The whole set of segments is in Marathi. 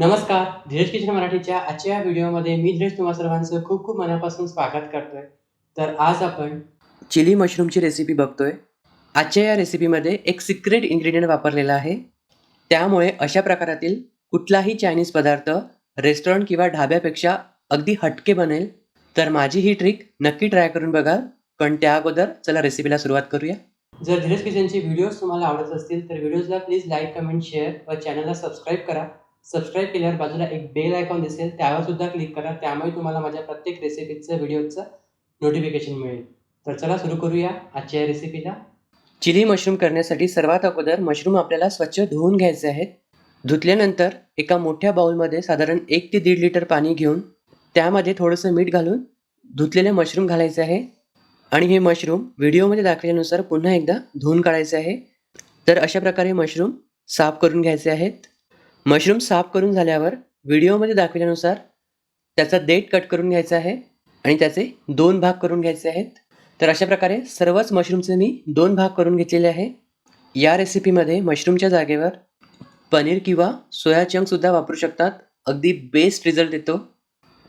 नमस्कार धीरज किचन मराठीच्या आजच्या या व्हिडिओमध्ये मी धीरज तुम्हा सर्वांचं खूप खूप मनापासून स्वागत करतोय. तर आज आपण चिली मशरूमची रेसिपी बघतोय. आजच्या या रेसिपीमध्ये एक सिक्रेट इन्ग्रेडियंट वापरलेला आहे. त्यामुळे अशा प्रकारातील कुठलाही चायनीज पदार्थ रेस्टॉरंट किंवा ढाब्यापेक्षा अगदी हटके बनेल. तर माझी ही ट्रिक नक्की ट्राय करून बघा. पण त्या अगोदर चला रेसिपीला सुरुवात करूया. जर धीरज किचनचे व्हिडिओज तुम्हाला आवडत असतील तर व्हिडिओजला प्लीज लाईक कमेंट शेअर व चॅनलला सबस्क्राईब करा. सबस्क्राईब केल्यावर बाजूला एक बेल आयकॉन दिसेल त्यावर सुद्धा क्लिक करा. त्यामुळे तुम्हाला माझ्या प्रत्येक रेसिपीचं व्हिडिओचं नोटिफिकेशन मिळेल. तर चला सुरू करूया आजच्या या रेसिपीला चिली मशरूम करण्यासाठी सर्वात अगोदर मशरूम आपल्याला स्वच्छ धुवून घ्यायचे आहेत. धुतल्यानंतर एका मोठ्या बाउलमध्ये साधारण एक ते दीड लिटर पाणी घेऊन त्यामध्ये थोडंसं मीठ घालून धुतलेले मशरूम घालायचे आहे. आणि हे मशरूम व्हिडिओमध्ये दाखवल्यानुसार पुन्हा एकदा धुवून काढायचे आहे. तर अशा प्रकारे मशरूम साफ करून घ्यायचे आहेत. मशरूम साफ करून झाल्यावर व्हिडिओमध्ये दाखवल्यानुसार त्याचा देठ कट करून घ्यायचा आहे आणि त्याचे दोन भाग करून घ्यायचे आहेत. तर अशा प्रकारे सर्वच मशरूमचे मी दोन भाग करून घेतलेले आहे. या रेसिपीमध्ये मशरूमच्या जागेवर पनीर किंवा सोया चंकसुद्धा वापरू शकतात. अगदी बेस्ट रिझल्ट येतो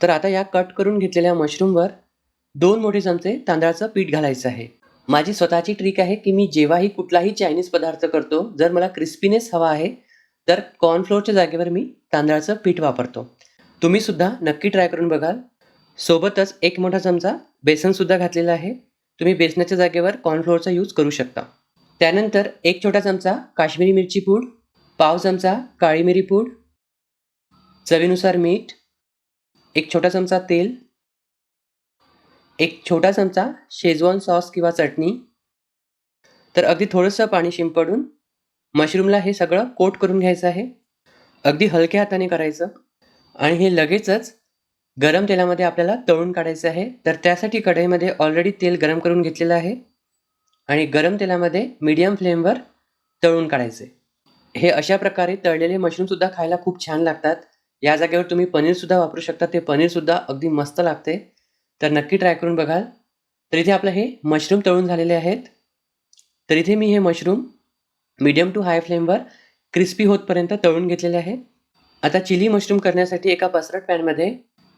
तर आता या कट करून घेतलेल्या मशरूमवर दोन मोठे चमचे तांदळाचं पीठ घालायचं आहे. माझी स्वतःची ट्रिक आहे की मी जेव्हाही कुठलाही चायनीज पदार्थ करतो जर मला क्रिस्पीनेस हवा आहे तर कॉर्नफ्लोअरच्या जागेवर मी तांदळाचं पीठ वापरतो. तुम्ही सुद्धा नक्की ट्राय करून बघाल. सोबतच एक मोठा चमचा बेसनसुद्धा घातलेला आहे. तुम्ही बेसनाच्या जागेवर कॉर्नफ्लोअरचा यूज करू शकता. त्यानंतर एक छोटा चमचा काश्मीरी मिरची पूड पाव चमचा काळी मिरी पूड चवीनुसार मीठ एक छोटा चमचा तेल एक छोटा चमचा शेजवान सॉस किंवा चटणी. तर अगदी थोडंसं पाणी शिंपडून मशरूमला हे सगळं कोट करून घ्यायचं आहे. अगदी हलक्या हाताने करायचं. आणि हे लगेचच गरम तेलामध्ये आपल्याला तळून काढायचं आहे. तर त्यासाठी कढईमध्ये ऑलरेडी तेल गरम करून घेतलेलं आहे. आणि गरम तेलामध्ये मीडियम फ्लेमवर तळून काढायचे हे अशा प्रकारे तळलेले मशरूमसुद्धा खायला खूप छान लागतात. या जागेवर तुम्ही पनीरसुद्धा वापरू शकता. ते पनीरसुद्धा अगदी मस्त लागते. तर नक्की ट्राय करून बघाल. तर इथे आपलं हे मशरूम तळून झालेले आहेत. तर इथे मी हे मशरूम मीडियम टू हाय फ्लेमवर क्रिस्पी होतपर्यंत तळून घेतलेले आहे. आता चिली मशरूम करण्यासाठी एका पसरट पॅनमध्ये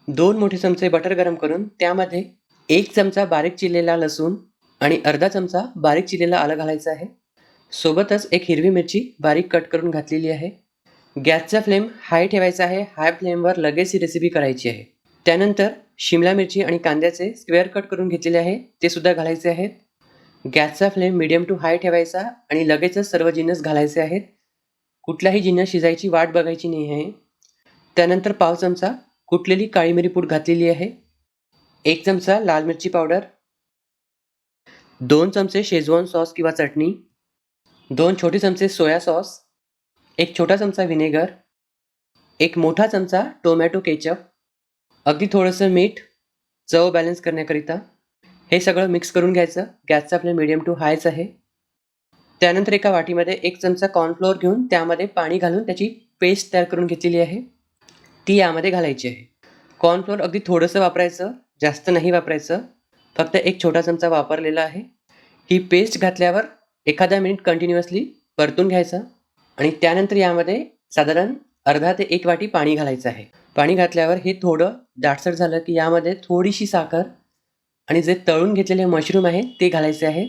दोन मोठे चमचे बटर गरम करून त्यामध्ये एक चमचा बारीक चिरलेला लसूण आणि अर्धा चमचा बारीक चिरलेला आलं घालायचं आहे. सोबतच एक हिरवी मिरची बारीक कट करून घातलेली आहे. गॅसचा फ्लेम हाय ठेवायचा आहे. हाय फ्लेमवर लगेच ही रेसिपी करायची आहे. त्यानंतर शिमला मिरची आणि कांद्याचे स्क्वेअर कट करून घेतलेले आहे. ते सुद्धा घालायचे आहेत. गॅसचा फ्लेम मिडियम टू हाय ठेवायचा आणि लगेचच सर्व जिन्नस घालायचे आहेत. कुठलाही जिन्नस शिजायची वाट बघायची नाही आहे. त्यानंतर पाव चमचा कुटलेली काळी मिरी पूड घातलेली आहे. एक चमचा लाल मिरची पावडर. दोन चमचे शेजवान सॉस किंवा चटणी. दोन छोटे चमचे सोया सॉस. एक छोटा चमचा व्हिनेगर. एक मोठा चमचा टोमॅटो केचप. अगदी थोडंसं मीठ. चव बॅलन्स करण्याकरिता. हे सगळं मिक्स करून घ्यायचं. गॅसचं आपलं मिडियम टू हायच आहे. त्यानंतर एका वाटीमध्ये एक चमचा कॉर्नफ्लोअर घेऊन त्यामध्ये पाणी घालून त्याची पेस्ट तयार करून घेतलेली आहे. ती यामध्ये घालायची आहे. कॉर्नफ्लोअर अगदी थोडंसं वापरायचं जास्त नाही वापरायचं. फक्त एक छोटा चमचा वापरलेला आहे. ही पेस्ट घातल्यावर एखादा मिनिट कंटिन्युअसली परतून घ्यायचं आणि त्यानंतर यामध्ये साधारण अर्धा ते एक वाटी पाणी घालायचं आहे. पाणी घातल्यावर हे थोडं दाटसर झालं की यामध्ये थोडीशी साखर आणि जे तळून घेतलेले मशरूम आहेत ते घालायचे आहेत.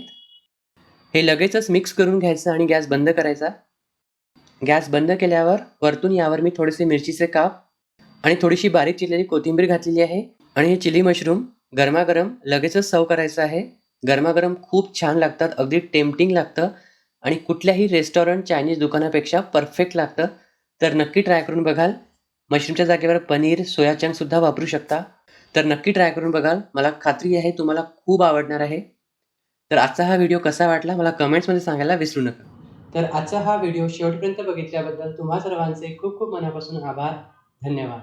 हे लगेचच मिक्स करून घ्यायचं आणि गॅस बंद करायचा. गॅस बंद केल्यावर वरतून यावर मी थोडेसे मिरचीचे काप आणि थोडीशी बारीक चिरलेली कोथिंबीर घातलेली आहे. आणि हे चिली मशरूम गरमागरम लगेचच सर्व करायचं आहे. गरमागरम खूप छान लागतात अगदी टेम्पटिंग लागतं. आणि कुठल्याही रेस्टॉरंट चायनीज दुकानापेक्षा परफेक्ट लागतं. तर नक्की ट्राय करून बघाल. मशरूमच्या जागेवर पनीर सोया चंकसुद्धा वापरू शकता. तर नक्की ट्राय करून बघाल. मला खात्री आहे तुम्हाला खूप आवडणार आहे. तर आजचा हा व्हिडिओ कसा वाटला मला कमेंट्समध्ये सांगायला विसरू नका. तर आजचा हा व्हिडिओ शेवटपर्यंत बघितल्याबद्दल तुम्हा सर्वांचे खूप खूप मनापासून आभार. धन्यवाद.